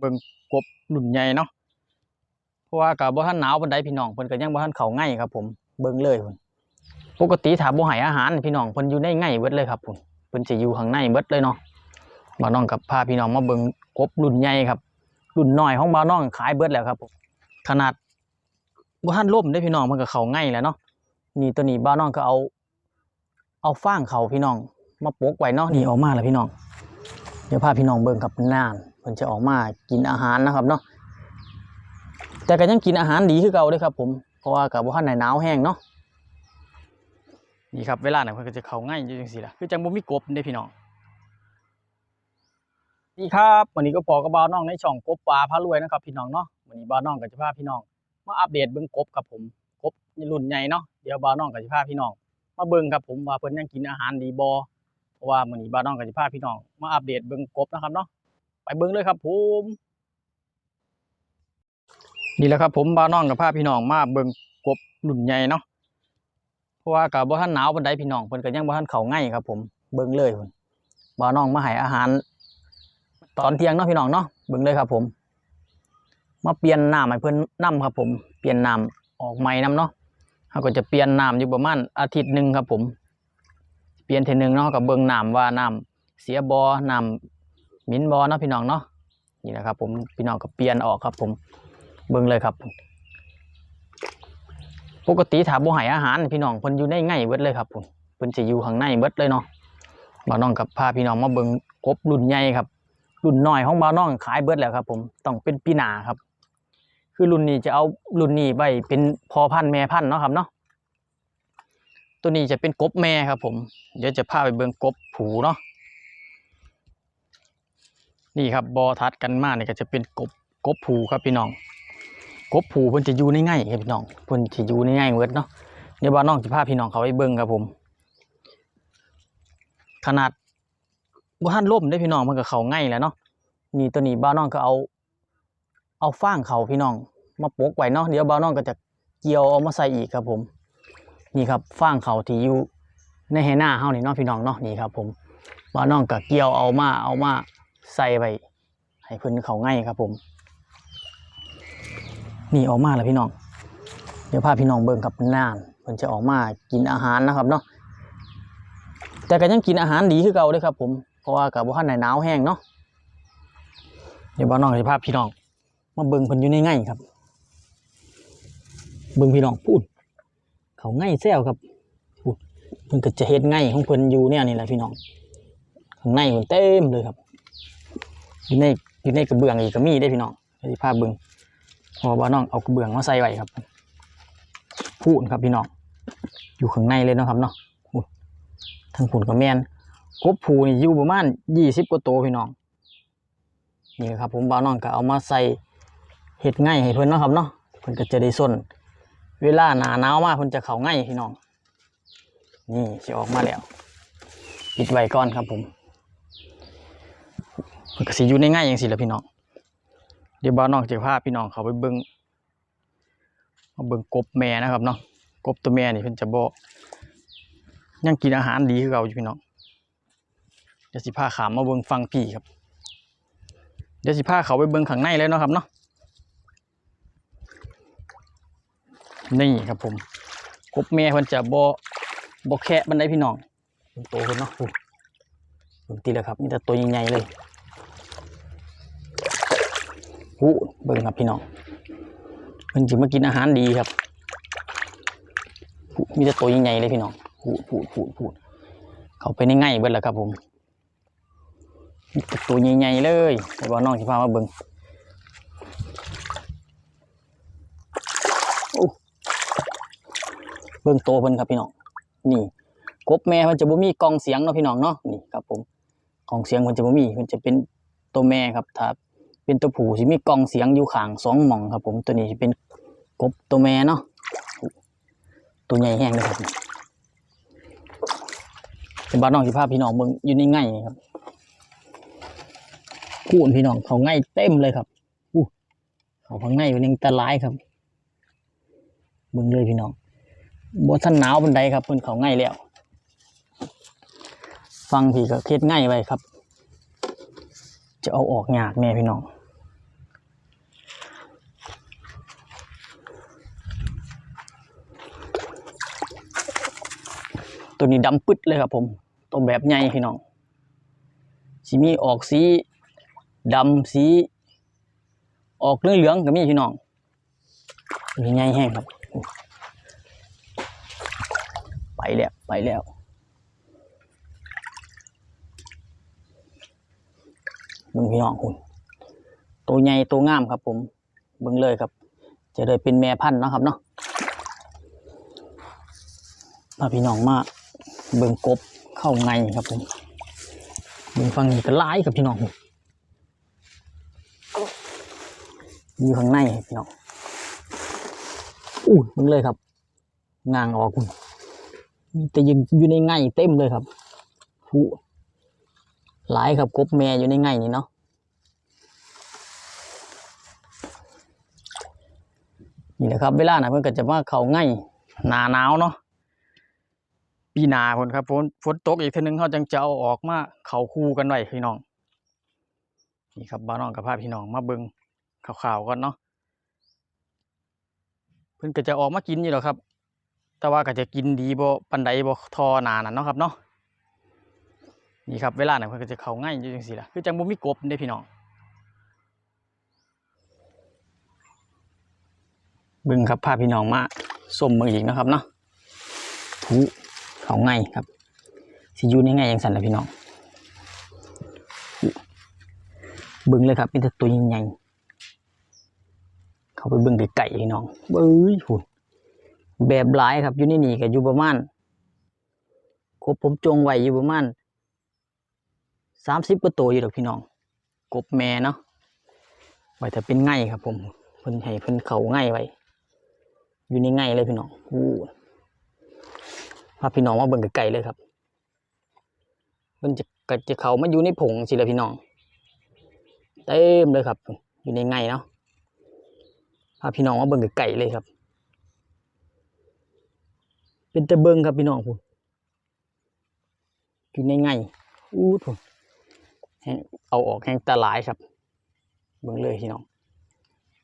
เบิ่งกบรุ่นใหญ่เนาะเพราะว่ากับบ่ทันหนาวปานใดพี่น้องเพิ่นก็ยังบ่ทันเข้าง่ายครับ ผมเบิ่งเลยพุ่นปกติถ้าบ่ให้อาหารพี่น้องเพิ่นอยู่ในง่ายเบิดเลยครับพุ่นเพิ่นสิอยู่ข้างในเบิดเลยเนาะบ่าวน้องกับพาพี่น้องมาเบิ่งกบรุ่นใหญ่ครับรุ่นน้อยของบ่าวน้องขายเบิดแล้วครับผมขนาดบ่ทันล่มได้พี่น้องมันก็เข้าง่ายแล้วเนาะนี่ตัวนี้บ่าน้องก็เอา เอาฟางเขาพี่น้อง มาปกไว้เนาะนี่ออกมาแล้วพี่น้อง เดี๋ยวพาพี่น้องเบิ่งครับนานเพิ่นจะออกมากินอาหารนะครับเนาะแต่ก็ยังกินอาหารดีคือเก่าเด้อครับ ผมเพราะว่ากับบ่ทันได้หนาวแห้งเนาะนี่ครับเวลาน่ะเพิ่นก็จะเข้าง่ายอยู่จังซี่ล่ะคือจังบ่มีกบเด้พี่น้องนี่ครับวันนี้ก็พอกับบ่าวน้องในช่องกบปลาพารวยนะครับ พี่น้องเนาะวันนี้บ่าวน้องก็จะพาพี่น้องมาอัปเดตเบิ่งกบครับผมกบรุ่นใหญ่เนาะเดี๋ยวบ่าวน้องก็จะพาพี่น้องมาเบิ่งครับผมว่าเพิ่นยังกินอาหารดีบ่ เพราะว่ามื้อนี้บ่าวน้องก็สิพาพี่น้องมาอัปเดตเบิ่งกบนะครับเนาะไปเบิ่งเลยครับผมนี่แหละครับผมบ่าวน้องกับพาพี่น้องมาเบิ่งกบรุ่นใหญ่เนาะเพราะว่าก็บ่ทันหนาวปานใดพี่น้องเพิ่นก็ยังบ่ทันเข้าง่ายครับ ผมเบิ่งเลยพุ่นบ่าวน้องมาให้อาหาร ตอนเที่ยงเนาะพี่น้องเนาะเบิ่งเลยครับ ผม มาเปลี่ยนน้ำให้เพิ่นนํครับ ผมเปลี่ยนน้ำออกใหม่นํเนาะเขาก็จะเปลี่ยนน้ำอยู่ประมาณอาทิตย์หนึ่งครับผม ปลี่ยนเทนึงเนาะกับเบิ่งน้ำว่าน้ำเสียบอน้ำมินบอเนาะพี่น้องเนาะนี่นะครับ ผมพี่น้องก็เปลี่ยนออกครับ ผมเบิ่งเลยครับ ปกติถาบ่ให้อาหาร พี่น้องเพิ่นอยู่ในไง่เบิดเลยครับผมเพิ่นสิอยู่ข้างในเบิดเลยเนาะบ่าวน้องกับพาพี่น้องมาเบิ่งกบรุ่นใหญ่ครับรุ่นน้อยของบ่าวน้องขายเบิดแล้วครับ ผมต้องเป็นปีนาครับ คือรุ่นนี้จะเอารุ่นนี้ไปเป็นพอพันแม่พันเนาะครับเนาะ ตัวนี้จะเป็นกบแม่ครับผม เดี๋ยวจะพาไปเบิ่งกบผูเนาะนี่ครับบอทัดกันมาเนี่ยก็จะเป็นกบกบผูครับพี่น้อง กบผูเพิ่นจะอยู่ในง่ายครับพี่น้องเพิ่นจะอยู่ในง่ายเวิร์ดเนาะเดี๋ยวบ้านน้องจะพาพี่น้องเขาไปเบิ่งครับผม ขนาดบ่ทันล่มได้พี่น้องมันก็เขาง่ายแล้วเนาะนี่ตัวนี้บ้านน้องก็เอา เอาฟางเขาพี่น้อง มาปกไว้เนาะเดี๋ยวบ่าน้องก็จะเกี่ยวเอามาใส่อีกครับผม นี่ครับฟางเขาที่อยู่ในไหหน้าเฮานี่เนาะพี่น้องเนาะนี่ครับ ผมบ่าน้องก็เกี่ยวเอามาเอามาใส่ไว้ให้เพิ่นเขาง่ายครับ ผม นี่ออกมาแล้วพี่น้อง เดี๋ยวพาพี่น้องเบิ่งกับนานเพิ่นจะออกมากินอาหารนะครับเนาะแต่ก็ยังกินอาหารดีคือเก่าด้อครับ ผมเพราะว่ากับบ่ทันได้หนาวแห้งเนาะเดี๋ยวบ่าน้องจะพาพี่น้องมาเบิ่งเพิ่นอยู่ในง่ครับเบิ่งพี่น้องพูด เขาง่ายแซวครับพูดเพิ่นก็จะเฮ็ดง่ายของเพิ่นอยู่เนี่ยนี่แหละพี่น้องข้างในเพิ่นเต็มเลยครับอยู่ในอยู่ในกระเบื้องอีกก็มีได้พี่น้องเดี๋ยวสิพาเบิ่งพอบ่าน้องเอากระเบื้องมาใส่ไว้ครับพูดครับพี่น้องอยู่ข้างในเลยนะครับเนาะทั้งพูนกับแมนกบผูนี่อยู่ประมาณยี่สิบกว่าตัวพี่น้องนี่ครับผมบ่าวน้องก็เอามาใส่เห็ดง่ายให้เพิ่นเนาะครับเนาะเพิ่นก็จะได้ส้น เวลาหนาหนาวมาเพิ่นจะเข้าง่ายพี่น้อง นี่สิออกมาแล้วปิดไว้ก่อนครับผมเพิ่นก็สิอยู่ในง่ายอย่างสิละพี่น้อง เดี๋ยวบ่าวน้องจะพาพี่น้องเขาไปเบิ่งมาเบิ่งกบแม่นะครับเนาะกบตัวแม่นี่เพิ่นจะบ่ยังกินอาหารดีคือเก่าอยู่พี่น้อง เดี๋ยวสิพาขามมาเบิ่งฟังพี่ครับ เดี๋ยวสิพาเขาไปเบิ่งข้างในเลยเนาะครับเนาะ นี่ครับผมกบแม่เพิ่นจะบ่บ่แคะบันไดพี่น้องเพิ่นโตเพิ่นเนาะอู้เบิ่งติแล้วครับมีแต่ตัวใหญ่ๆเลยอู้เบิ่งครับพี่น้องเพิ่นสิมากินอาหารดีครับอู้มีแต่ตัวใหญ่ๆเลยพี่น้องพูดพูดพูดพูดเขาไปในไง่ายเบิดแล้วครับผมมีแต่ตัวใหญ่ๆเลยเดี๋ยวว่าน้องสิพามาเบิ่งโอ้ เบิ่งโตวเพิ่นครับพี่น้องนี่กบแม่มันจะบ่มีกองเสียงเนาะพี่น้องเนาะนี่ครับผมกองเสียงมันจะบ่มีมันจะเป็นตัวแม่ครับถ้าเป็นตัวผู้สิมีกองเสียงอยู่ข้างสองหม่องครับผมตัวนี้เป็นกบตัวแม่เนาะตัวใหญ่แห้งเลยครับเป็นบ้านน้องสิพาพพี่น้องเบิ่งอยู่ในง่ายครับพูนพี่น้องเขาง่ายเต็มเลยครับอู้เขาข้างในเป็นยังตะลายครับเบิ่งเลยพี่น้อง บ่ท่านหนาวบันไดครับเพิ่นเขาง่ายแล้ว ฟังผีก็เคล็ดง่ายไปครับ จะเอาออกหยากแม่พี่น้องตัวนี้ดำปึ๊ดเลยครับผมตัวแบบใหญ่พี่น้องสีมีออกสีดำสี ออกเหลืองๆก็มีพี่น้องตัวนี้ใหญ่แห้งครับ ไปแล้วไปแล้วมึงพี่น้องคุณตัวใหญ่ตัวงามครับ ผมเบิ่งเลยครับ จะได้เป็นแม่พันธุ์นะครับเนาะพาพี่น้องมาเบิ่งกบเข้าไงครับผมเบิ่งฟังนี้ก็ร้ายกับพี่น้องอยู่ข้างในพี่น้องอู้เบิ่งเลยครับงางออกคุณ มีแต่ยืนอยู่ในไงเต็มเลยครับผู้หลายครับกบแม่อยู่ในไงนี่เนาะนี่แหละครับเวลานะเพื่อนก็จะมาเขาง่ายหนาหนาวเนาะปีนาคนครับฝนฝนตกอีกทีนึงเขาจังจะเอาออกมาเขาคู่กันไว้พี่น้องนี่ครับบ้านน้องกับพาพี่น้องมาเบิงข่าวๆก่อนเนาะเพื่อนก็จะออกมากินอยู่หรอครับ แต่ว่าก็จะกินดีบ่ปันใดบ่ทอหนานั่นเนาะครับเนาะนี่ครับเวลาน่ะเพื่นก็จะเขาง่ายอยู่จังซี่ล่ะคือจังบ่มีกบเด้พี่น้องบึงครับพาพี่น้องมาส้มเมืองอีกนะครับเนาะถูเขาไงครับสิยูนี่ไงยังสั่นเลยพี่น้องบึงเลยครับเป็นแต่ตัวใหญ่ๆเขาไปบึงไก่ๆพี่น้องเบ้ยหุ่น แบบหลายครับอยู่ในนี่ก็อยู่ประมาณครบผมจงไว้อยู่ประมาณสามสิบกว่าตัวอยู่ดอกพี่น้อง กบแม่เนาะไว้แต่เป็นไงครับ ผมเพิ่นให้เพิ่นเขาไงไว้ อยู่ในไงเลยพี่น้องอู้พาพี่น้องมาเบิ่งไกลๆเลยครับมันจะก็จะเขามาอยู่ในผงสิละพี่น้องเต็มเลยครับ อยู่ในไงเนาะพาพี่น้องมาเบิ่งไกลๆเลยครับ เป็นตะเบิงครับพี่น้องผมอยู่ในไงอู้ผมเอาออกแห้งตาหลายครับ เบิ่งเลยพี่น้อง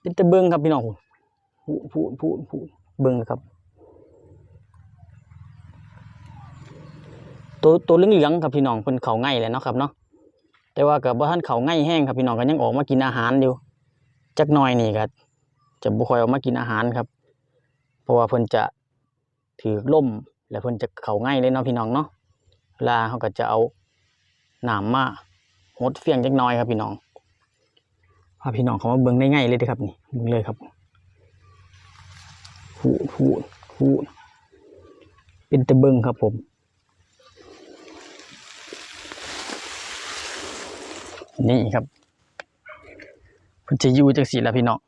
เป็นตะเบิงครับพี่น้องผมพูดพูดพูดพูดเบิ่งครับ ตัวตัวเหลืองๆครับพี่น้องเพิ่นเขาง่ายแหล้วเนาะครับเนาะแต่ว่ากับบ่ทันเขาง่ายแห้งครับพี่น้องก็ยังออกมากินอาหารอยู่จักหน่อยนี่ก็จะบ่ค่อยออกมากินอาหารครับ เพราะว่าเพิ่นจะ ถือล่มแล้วเพิ่นจะเข่าง่ายเลยเนาะพี่น้องเนาะลาเขาก็จะเอาหน้ำมาหดเฟียงจักน่อยครับพี่น้องพาพี่น้องเขามาเบิ่งได้ง่ายเลยเด้อครับนี่เบิ่งเลยครับหูดหูดหูดเป็นตะเบิ้งครับผมนี่ครับเพิ่นจะอยู่จังสีและพี่น้อง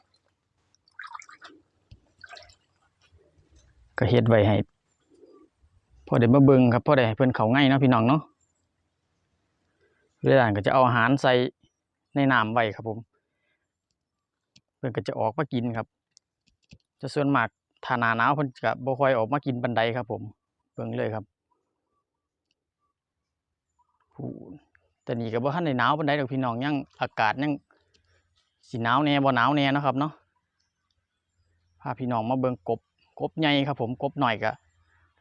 ก็เฮ็ดไว้ให้พอได้มาเบิงครับพอได้ให้เพิ่อนเขาง่ายเนาะพี่น้องเนาะเวลาก็จะเอาอาหารใส่ในน้ำไว้ครับผม เพิ่อนก็จะออกมากินครับ จะส่วนมากถานาหนาวเพิ่นก็บ่ค่อยออกมากินปันใดครับ ผมเบิ่งเลยครับแต่นี่ก็บ่ทันได้หนาวปานใดดอกพี่น้องยังอากาศยังสิหนาวแน่บ่หนาวแน่นะครับเนาะพาพี่น้องมาเบิ่งกบ กบใหญ่ครับผมกบหน่อยก็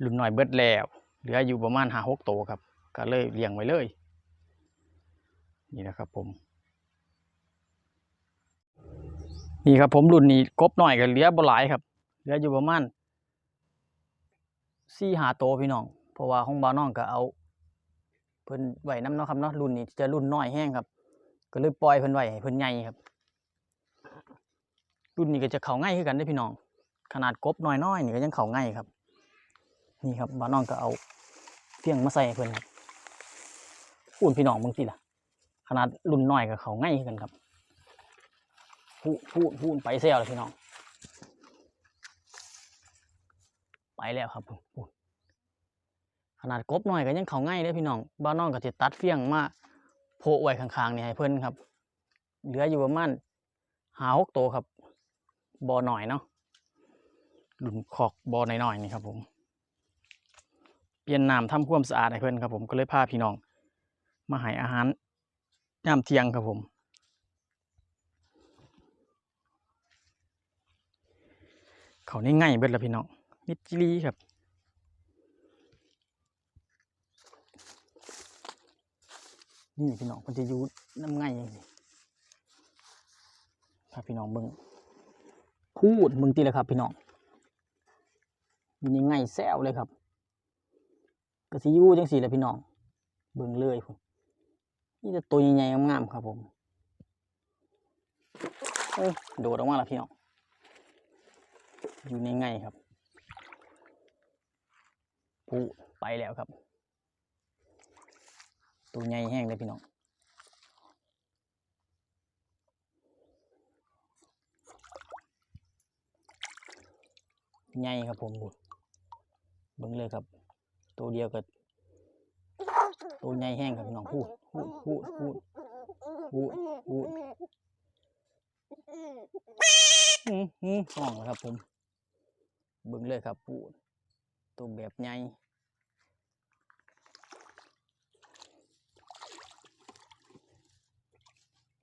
รุ่นหน่อยเบิดแล้ว เหลืออยู่ประมาณ5-6ตัวครับ ก็เลยเลี้ยงไว้เลย นี่นะครับผม นี่ครับผมรุ่นนี้กบหน่อยก็เหลือบ่หลายครับ เหลืออยู่ประมาณสี่หาโตวพี่น้อง เพราะว่าของบ้านน้องก็เอา เพิ่นไหวน้ำเนาะครับเนาะรุ่นนี้จะรุ่นน้อยแห้งครับ ก็เลยปล่อยเพิ่นไหวให้เพิ่นใหญ่ครับ รุ่นนี้ก็จะเข้าง่ายคือกันได้พี่น้อง ขนาดกบน้อยๆนี่ก็ยังเข้าง่ายครับ นี่ครับบ้านน้องก็เอาเฟียงมาใส่เพิ่อนครับพูนพี่น้องมึงสิล่ะ ขนาดรุ่นน้อยก็เข้าง่ายกันครับพูดพูดพูดไปเสียเลยพี่น้อง ไปแล้วครับพูดขนาดกบหน่อยก็ยังเขาง่ายเลยพี่น้องบ้านน้องก็จะตัดเฟี้ยงมาโพะไว้ข้างๆนี่ให้เพิ่อนครับ เหลืออยู่ประมาณหาหกตัวครับบ่อหน่อยเนาะ ดุนขอกบอหน่อยๆนี่ครับผมเปลี่ยนน้ำทำความสะอาดให้เพื่อนครับผมก็เลยพาพี่น้อง มาหายอาหารยาำเทียงครับผมเขานี่ง่ายเบิดละพี่น้องมิจิลีครับนี่พี่น้องคนที่ยูน้ำง่ายอย่างนี้ถ้าพี่น้องเบิ้งพูดมึงตีแล้ครับพี่น้อง อยู่ในไงแซวเลยครับก็สิยูจังซี่แหละพี่น้อง เบิ่งเลยพุ่นนี่แต่ตัวใหญ่ๆงามๆครับผมโอ้ยโดดออกมาแล้วพี่น้อง อยู่ในไงครับผูไปแล้วครับ ตัวใหญ่แห้งเลยพี่น้องใหญ่ครับผมบุ เบิ่งเลยครับ ตัวเดียวกับตัวใหญ่แห้งครับน้องพูดพูดพูดพูดพูดพูดอืมอืมห้องครับผม เบิ่งเลยครับพูดตัวแบบใหญ่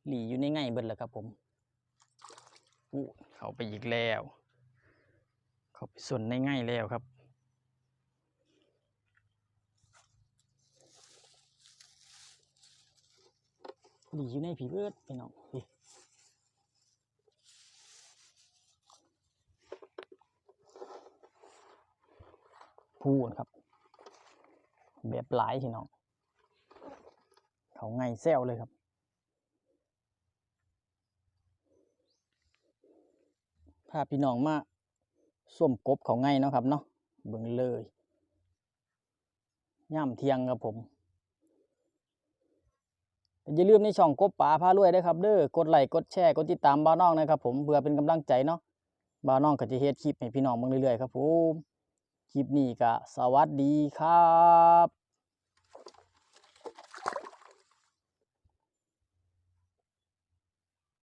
หลีอยู่ในไงเบิดแล้วครับผมพูดเขาไปอีกแล้ว เขาไปส่วนในไงแล้วครับ หลีอยู่ในผีเบิดพี่น้องพี่พูดครับ แบบหลายพี่น้อง เขาไงแซวเลยครับพาพี่น้องมาส้มกบเขาไงเนาะครับเนาะเบิ่งเลยย่ำเทียงครับผม อย่าลืมในช่องกบป่าพารวยด้วยครับเด้อกดไลค์กดแชร์กดติดตามบ้าน้องนะครับผมเพื่อเป็นกำลังใจเนาะบ้าน้องก็จะเฮ็ดคลิปให้พี่น้องเบิ่งเรื่อยๆครับผมคลิปนี้ก็สวัสดีครับ